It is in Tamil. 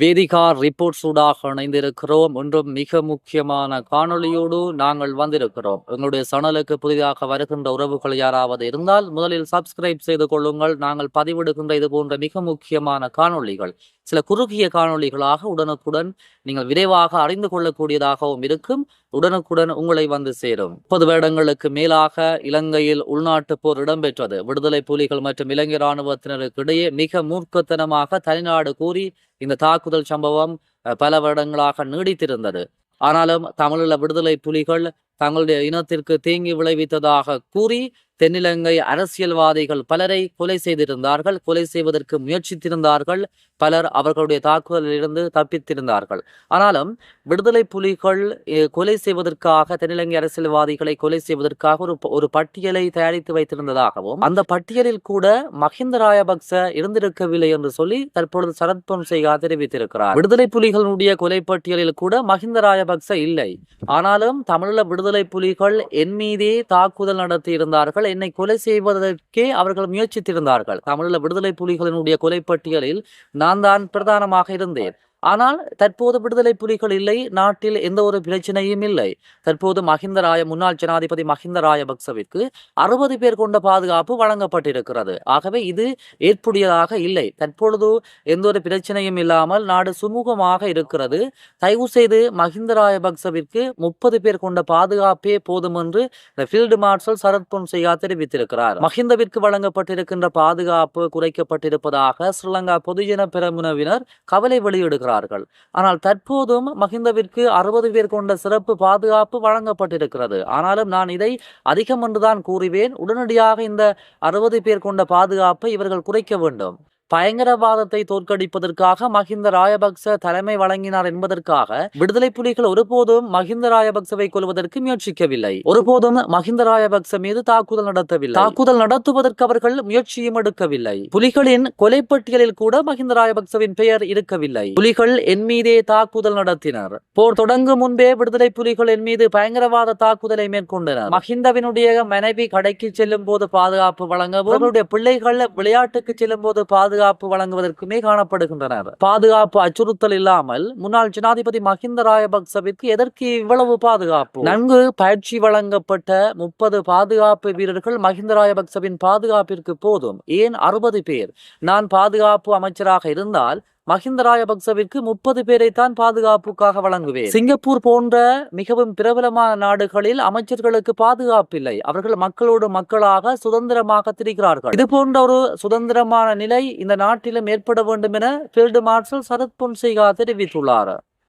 வேதிகா ரிப்போர்ட் சூடாக இணைந்திருக்கிறோம். ஒன்றும் மிக முக்கியமான காணொளியோடு நாங்கள் வந்திருக்கிறோம். எங்களுடைய சனலுக்கு புதிதாக வருகின்ற உறவுகள் யாராவது இருந்தால் முதலில் சப்ஸ்கிரைப் செய்து கொள்ளுங்கள். நாங்கள் பதிவிடுகின்ற இது போன்ற மிக முக்கியமான காணொளிகள். சில குறுகிய காணொளிகளாக உடனுக்குடன் நீங்கள் விரைவாக அறிந்து கொள்ளக்கூடியதாகவும் இருக்கும். உடனுக்குடன் உங்களை வந்து சேரும். முப்பது வருடங்களுக்கு மேலாக இலங்கையில் உள்நாட்டுப் போர் இடம்பெற்றது. விடுதலை புலிகள் மற்றும் இலங்கை இராணுவத்தினருக்கு இடையே மிக மூர்க்கத்தனமாக தனிநாடு கூறி இந்த தாக்குதல் சம்பவம் பல வருடங்களாக நீடித்திருந்தது. ஆனாலும் தமிழீழ விடுதலை புலிகள் தங்களுடைய இனத்திற்கு தீங்கி விளைவித்ததாக கூறி தென்னிலங்கை அரசியல்வாதிகள் பலரை கொலை செய்திருந்தார்கள். கொலை செய்வதற்கு முயற்சித்திருந்தார்கள். பலர் அவர்களுடைய தாக்குதலிலிருந்து தப்பித்திருந்தார்கள். ஆனாலும் விடுதலை புலிகள் கொலை செய்வதற்காக தென்னிலங்கை அரசியல்வாதிகளை கொலை செய்வதற்காக ஒரு ஒரு பட்டியலை தயாரித்து வைத்திருந்ததாகவும் அந்த பட்டியலில் கூட மஹிந்த ராயபக்ச இருந்திருக்கவில்லை என்று சொல்லி தற்பொழுது சரத் பொன்சேகா தெரிவித்திருக்கிறார். விடுதலை புலிகளுடைய கொலை பட்டியலில் கூட மஹிந்த ராயபக்ச இல்லை. ஆனாலும் தமிழீழ விடுதலை புலிகள் என் மீதே தாக்குதல் நடத்தி இருந்தார்கள் என்னை கொலை செய்வதற்கே அவர்கள் முயற்சித்திருந்தார்கள். தமிழீழ விடுதலை புலிகளினுடைய கொலை பட்டியலில் நான் தான் பிரதானமாக இருந்தேன். ஆனால் தற்போது விடுதலை புலிகள் இல்லை நாட்டில் எந்த ஒரு பிரச்சனையும் இல்லை. தற்போது மஹிந்த ராய முன்னாள் ஜனாதிபதி மஹிந்த ராயபக்சவிற்கு அறுபது பேர் கொண்ட பாதுகாப்பு வழங்கப்பட்டிருக்கிறது. ஆகவே இது ஏற்புடையதாக இல்லை. தற்பொழுது எந்த ஒரு பிரச்சனையும் இல்லாமல் நாடு சுமூகமாக இருக்கிறது. தயவு செய்து மஹிந்த ராயபக்சவிற்கு முப்பது பேர் கொண்ட பாதுகாப்பே போதும் என்று இந்த ஃபீல்டு மார்ஷல் சரத் பொன்சையா தெரிவித்திருக்கிறார். மஹிந்தவிற்கு வழங்கப்பட்டிருக்கின்ற பாதுகாப்பு குறைக்கப்பட்டிருப்பதாக ஸ்ரீலங்கா பொதுஜன பெரமுனவினர் கவலை வெளியிடுகிறார். வெளியிடுகிறார்கள் ஆனால் தற்போதும் மஹிந்தவிற்கு அறுபது பேர் கொண்ட சிறப்பு பாதுகாப்பு வழங்கப்பட்டிருக்கிறது. ஆனாலும் நான் இதை அதிகம் என்றுதான் கூறுவேன். உடனடியாக இந்த அறுபது பேர் கொண்ட பாதுகாப்பை இவர்கள் குறைக்க வேண்டும். பயங்கரவாதத்தை தோற்கடிப்பதற்காக மஹிந்த ராயபக்ச தலைமை வழங்கினார் என்பதற்காக விடுதலை புலிகள் ஒருபோதும் மஹிந்த ராயபக்சவை கொல்வதற்கு முயற்சிக்கவில்லை. ஒருபோதும் மஹிந்த ராயபக்ச மீது தாக்குதல் நடத்தவில்லை. தாக்குதல் நடத்துவதற்கு அவர்கள் முயற்சியும் எடுக்கவில்லை. புலிகளின் கொலைப்பட்டியலில் கூட மஹிந்த ராயபக்சவின் பெயர் இருக்கவில்லை. புலிகள் என் மீதே தாக்குதல் நடத்தினர். போர் தொடங்கும் முன்பே விடுதலை புலிகள் என் மீது பயங்கரவாத தாக்குதலை மேற்கொண்டனர். மஹிந்தவினுடைய மனைவி கடைக்கு செல்லும் போது பாதுகாப்பு வழங்கவும் பிள்ளைகள் விளையாட்டுக்கு செல்லும் போது பாதுகாப்பு வழங்குவதற்குமே காணப்படுகின்றனர். பாதுகாப்பு அச்சுறுத்தல் இல்லாமல் முன்னாள் ஜனாதிபதி மஹிந்த ராயபக்சவிற்கு எதற்கு இவ்வளவு பாதுகாப்பு? நன்கு பயிற்சி வழங்கப்பட்ட முப்பது பாதுகாப்பு வீரர்கள் மஹிந்த ராயபக்சவின் பாதுகாப்பிற்கு போதும். ஏன் அறுபது பேர்? நான் பாதுகாப்பு அமைச்சராக இருந்தால் மஹிந்த ராஜபக்சவிற்கு முப்பது பேரைத்தான் பாதுகாப்புக்காக வழங்குவேன். சிங்கப்பூர் போன்ற மிகவும் பிரபலமான நாடுகளில் அமைச்சர்களுக்கு பாதுகாப்பில்லை. அவர்கள் மக்களோடு மக்களாக சுதந்திரமாக திரிகிறார்கள். இது போன்ற ஒரு சுதந்திரமான நிலை இந்த நாட்டிலும் ஏற்பட வேண்டும் என ஃபீல்டு மார்ஷல் சரத் பொன்சேகா தெரிவித்துள்ளார்.